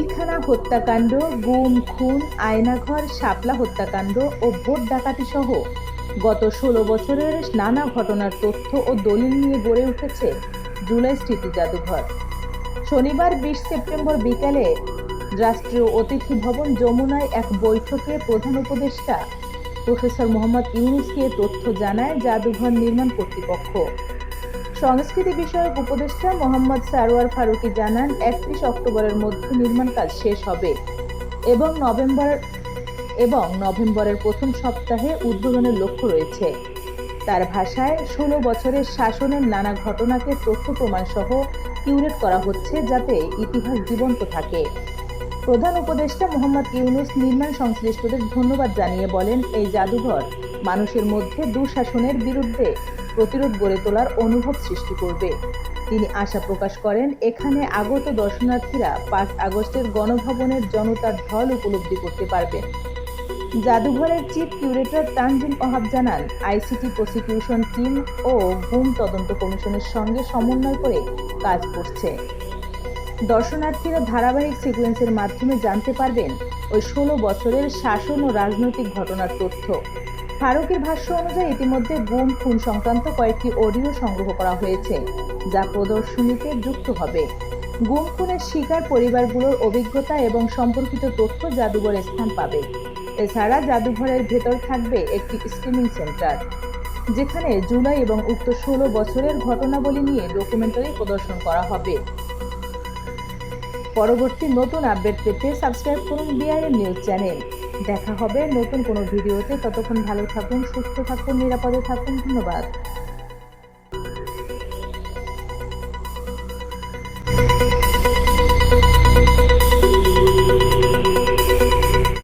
হত্যাকাণ্ড, গুম, খুন, আয়নাঘর, শাপলা হত্যাকাণ্ড ও ভোট ডাকাতি সহ গত ষোলো বছরের নানা ঘটনার তথ্য ও দলিল নিয়ে গড়ে উঠেছে জুলাই স্মৃতি জাদুঘর। শনিবার বিশ সেপ্টেম্বর বিকালে রাষ্ট্রীয় অতিথি ভবন যমুনায় এক বৈঠকে প্রধান উপদেষ্টা প্রফেসর মোহাম্মদ ইউনুসকে তথ্য জানায় জাদুঘর নির্মাণ কর্তৃপক্ষ। সংস্কৃতি বিষয়ক উপদেষ্টা মোহাম্মদ সারোয়ার ফারুকি জানান, একত্রিশ অক্টোবরের মধ্যে নির্মাণ কাজ শেষ হবে এবং নভেম্বর এবং নভেম্বরের প্রথম সপ্তাহে উদ্বোধনের লক্ষ্য রয়েছে। তার ভাষায়, ষোলো বছরের শাসনের নানা ঘটনাকে তথ্য প্রমাণ সহ কিউরেট করা হচ্ছে যাতে ইতিহাস জীবন্ত থাকে। প্রধান উপদেষ্টা মোহাম্মদ ইউনুস নির্মাণ সংশ্লিষ্টদের ধন্যবাদ জানিয়ে বলেন, এই জাদুঘর মানুষের মধ্যে দুঃশাসনের বিরুদ্ধে প্রতিরোধ গড়ে তোলার অনুভব সৃষ্টি করবে। তিনি আশা প্রকাশ করেন, এখানে আগত দর্শনার্থীরা পাঁচ আগস্টের গণভবনের জনতার ঢল উপলব্ধি করতে পারবেন জাদুঘরের চিফ কিউরেটর তানজিম ওহাব জানান, আইসিটি প্রসিকিউশন টিম ও গুম তদন্ত কমিশনের সঙ্গে সমন্বয় করে কাজ করছে। দর্শনার্থীরা ধারাবাহিক সিকোয়েন্সের মাধ্যমে জানতে পারবেন, ওই ষোলো বছরের শাসন ও রাজনৈতিক ঘটনার তথ্য। ফারুকের ভাষ্য অনুযায়ী ইতিমধ্যে গুম, খুন সংক্রান্ত কয়েকটি অডিও সংগ্রহ করা হয়েছে, যা প্রদর্শনীতে যুক্ত হবে। গুম, খুনের শিকার পরিবারগুলোর অভিজ্ঞতা এবং সম্পর্কিত তথ্য জাদুঘরে স্থান পাবে। এছাড়া জাদুঘরের ভেতর থাকবে একটি স্ট্রিমিং সেন্টার, যেখানে জুলাই এবং উক্ত ষোলো বছরের ঘটনাবলী নিয়ে ডকুমেন্টারি প্রদর্শন করা হবে। পরবর্তী নতুন আপডেট পেতে সাবস্ক্রাইব করুন বিআইএম নিউজ চ্যানেল দেখা হবে নতুন কোনো ভিডিওতে ততক্ষণ ভালো থাকুন, সুস্থ থাকুন, নিরাপদে থাকুন। ধন্যবাদ।